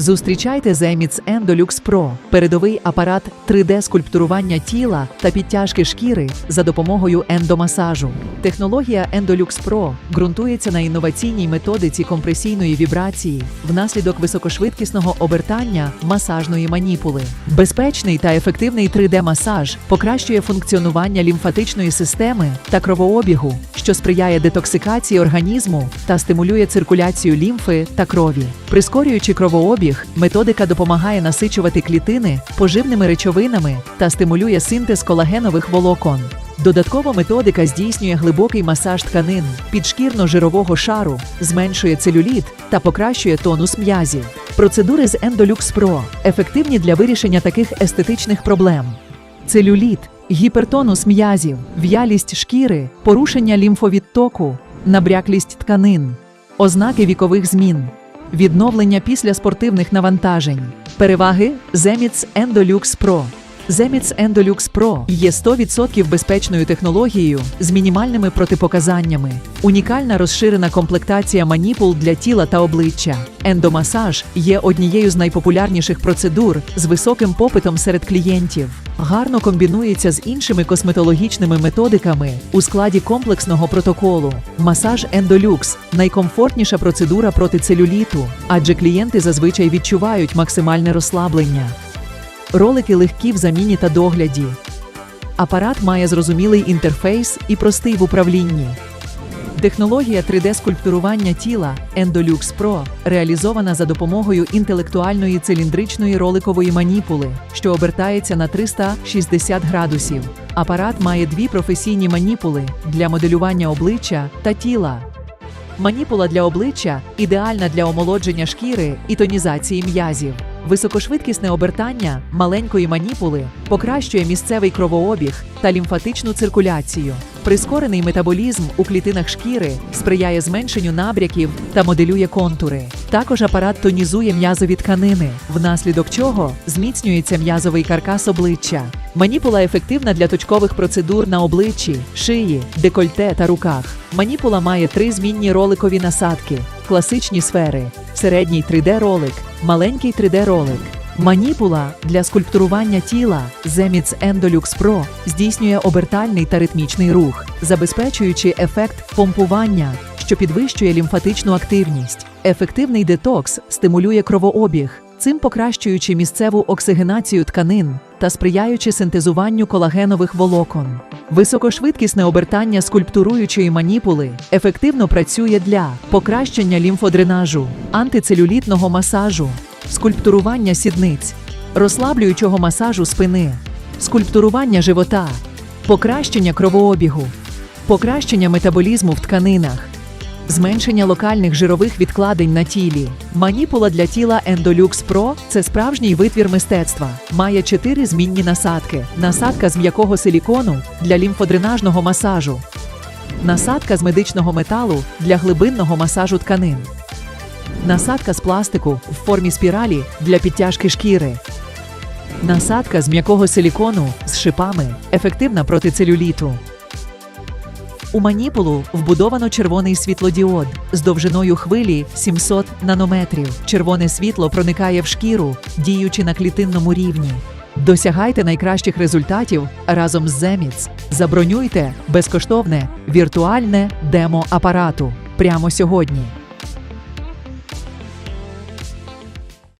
Зустрічайте Zemits Endolux Pro – передовий апарат 3D-скульптурування тіла та підтяжки шкіри за допомогою ендомасажу. Технологія Endolux Pro ґрунтується на інноваційній методиці компресійної вібрації внаслідок високошвидкісного обертання масажної маніпули. Безпечний та ефективний 3D-масаж покращує функціонування лімфатичної системи та кровообігу, що сприяє детоксикації організму та стимулює циркуляцію лімфи та крові. Прискорюючи кровообіг, методика допомагає насичувати клітини поживними речовинами та стимулює синтез колагенових волокон. Додатково методика здійснює глибокий масаж тканин підшкірно-жирового шару, зменшує целюліт та покращує тонус м'язів. Процедури з Endolux Pro ефективні для вирішення таких естетичних проблем. Целюліт, гіпертонус м'язів, в'ялість шкіри, порушення лімфовідтоку, набряклість тканин, ознаки вікових змін, відновлення після спортивних навантажень, переваги Zemits Endolux Pro. Zemits Endolux Pro є 100% безпечною технологією з мінімальними протипоказаннями, унікальна розширена комплектація маніпул для тіла та обличчя. Ендомасаж є однією з найпопулярніших процедур з високим попитом серед клієнтів. Гарно комбінується з іншими косметологічними методиками у складі комплексного протоколу. Масаж Endolux – найкомфортніша процедура проти целюліту, адже клієнти зазвичай відчувають максимальне розслаблення. Ролики легкі в заміні та догляді. Апарат має зрозумілий інтерфейс і простий в управлінні. Технологія 3D-скульптурування тіла Endolux Pro реалізована за допомогою інтелектуальної циліндричної роликової маніпули, що обертається на 360 градусів. Апарат має дві професійні маніпули для моделювання обличчя та тіла. Маніпула для обличчя ідеальна для омолодження шкіри і тонізації м'язів. Високошвидкісне обертання маленької маніпули покращує місцевий кровообіг та лімфатичну циркуляцію. Прискорений метаболізм у клітинах шкіри сприяє зменшенню набряків та моделює контури. Також апарат тонізує м'язові тканини, внаслідок чого зміцнюється м'язовий каркас обличчя. Маніпула ефективна для точкових процедур на обличчі, шиї, декольте та руках. Маніпула має три змінні роликові насадки, класичні сфери, середній 3D-ролик, маленький 3D-ролик. Маніпула для скульптурування тіла Zemits Endolux Pro здійснює обертальний та ритмічний рух, забезпечуючи ефект помпування, що підвищує лімфатичну активність. Ефективний детокс стимулює кровообіг, цим покращуючи місцеву оксигенацію тканин та сприяючи синтезуванню колагенових волокон. Високошвидкісне обертання скульптуруючої маніпули ефективно працює для покращення лімфодренажу, антицелюлітного масажу, скульптурування сідниць, розслаблюючого масажу спини, скульптурування живота, покращення кровообігу, покращення метаболізму в тканинах, зменшення локальних жирових відкладень на тілі. Маніпула для тіла Endolux Pro – це справжній витвір мистецтва. Має чотири змінні насадки: насадка з м'якого силікону для лімфодренажного масажу, насадка з медичного металу для глибинного масажу тканин. Насадка з пластику в формі спіралі для підтяжки шкіри. Насадка з м'якого силікону з шипами ефективна проти целюліту. У маніпулу вбудовано червоний світлодіод з довжиною хвилі 700 нанометрів. Червоне світло проникає в шкіру, діючи на клітинному рівні. Досягайте найкращих результатів разом з Zemits. Забронюйте безкоштовне віртуальне демо апарату прямо сьогодні.